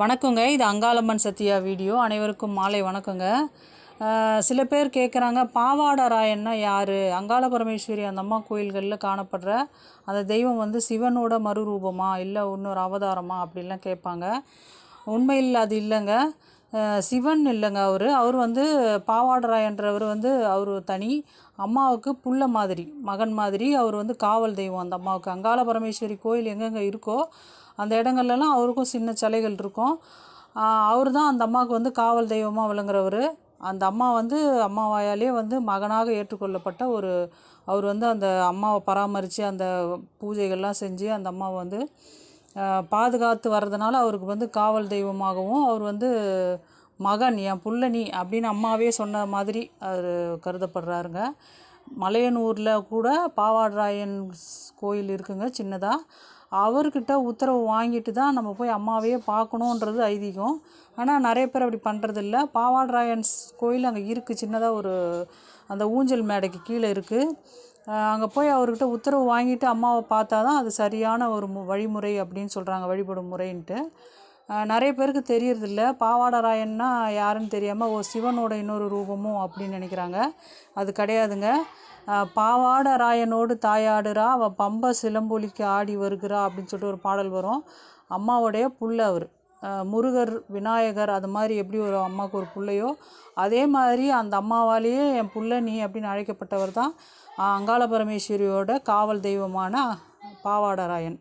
வணக்கங்க. இது அங்காளம்மன் சத்யா வீடியோ. அனைவருக்கும் மாலை வணக்கங்க. சில பேர் கேட்குறாங்க பாவாடராயன்னா யார்? அங்காள பரமேஸ்வரி அந்த அம்மா கோயில்களில் காணப்படுற அந்த தெய்வம் வந்து சிவனோட மறுரூபமா இல்லை இன்னொரு அவதாரமா அப்படிலாம் கேட்பாங்க உண்மையில் அது இல்லைங்க. சிவன் இல்லைங்க அவர். அவர் வந்து பாவாடராயன்றவர் வந்து அவர் தனி. அம்மாவுக்கு புள்ள மாதிரி மகன் மாதிரி அவர் வந்து காவல் தெய்வம் அந்த அம்மாவுக்கு. அங்காள பரமேஸ்வரி கோயில் எங்கெங்கே இருக்கோ அந்த இடங்கள்லலாம் அவருக்கும் சின்ன சிலைகள் இருக்கும். அவர் தான் அந்த அம்மாவுக்கு வந்து காவல் தெய்வமாக விளங்குறவர். அந்த அம்மா வந்து அம்மாவாயாலே வந்து மகனாக ஏற்றுக்கொள்ளப்பட்ட ஒரு அவர் வந்து அந்த அம்மாவை பராமரித்து அந்த பூஜைகள்லாம் செஞ்சு அந்த அம்மாவை வந்து பாதுகாத்து வர்றதுனால அவருக்கு வந்து காவல் தெய்வமாகவும் அவர் வந்து மகன் என் புள்ள நீ அப்படின்னு அம்மாவே சொன்ன மாதிரி அவர் கருதப்படுறாருங்க. மலையனூரில் கூட பாவாடராயன் கோயில் இருக்குங்க சின்னதாக அவர்கிட்ட உத்தரவு வாங்கிட்டு தான் நம்ம போய் அம்மாவையே பார்க்கணுன்றது ஐதீகம். ஆனால் நிறைய பேர் அப்படி பண்ணுறதில்ல பாவாடராயன்ஸ் கோயில் அங்கே இருக்குது சின்னதாக ஒரு அந்த ஊஞ்சல் மேடைக்கு கீழே இருக்குது அங்கே போய் அவர்கிட்ட உத்தரவு வாங்கிட்டு அம்மாவை பார்த்தா தான் அது சரியான ஒரு மு வழிமுறை அப்படின்னு சொல்கிறாங்க வழிபடும் முறைன்ட்டு. நிறைய பேருக்கு தெரியறதில்ல. பாவாடராயன்னா யாருன்னு தெரியாமல் ஓ சிவனோட இன்னொரு ரூபமும் அப்படின்னு நினைக்கிறாங்க. அது கிடையாதுங்க. பாவாடராயனோடு தாயாடுறா அவள் பம்ப சிலம்பொலிக்கு ஆடி வருகிறா அப்படின்னு சொல்லிட்டு ஒரு பாடல் வரும். அம்மாவுடைய புள்ள அவர். முருகர் விநாயகர் அது மாதிரி எப்படி ஒரு அம்மாவுக்கு ஒரு பிள்ளையோ அதே மாதிரி அந்த அம்மாவாலேயே என் பிள்ளை நீ அப்படின்னு அழைக்கப்பட்டவர் தான் அங்காள பரமேஸ்வரியோட காவல் தெய்வமான பாவாடராயன்.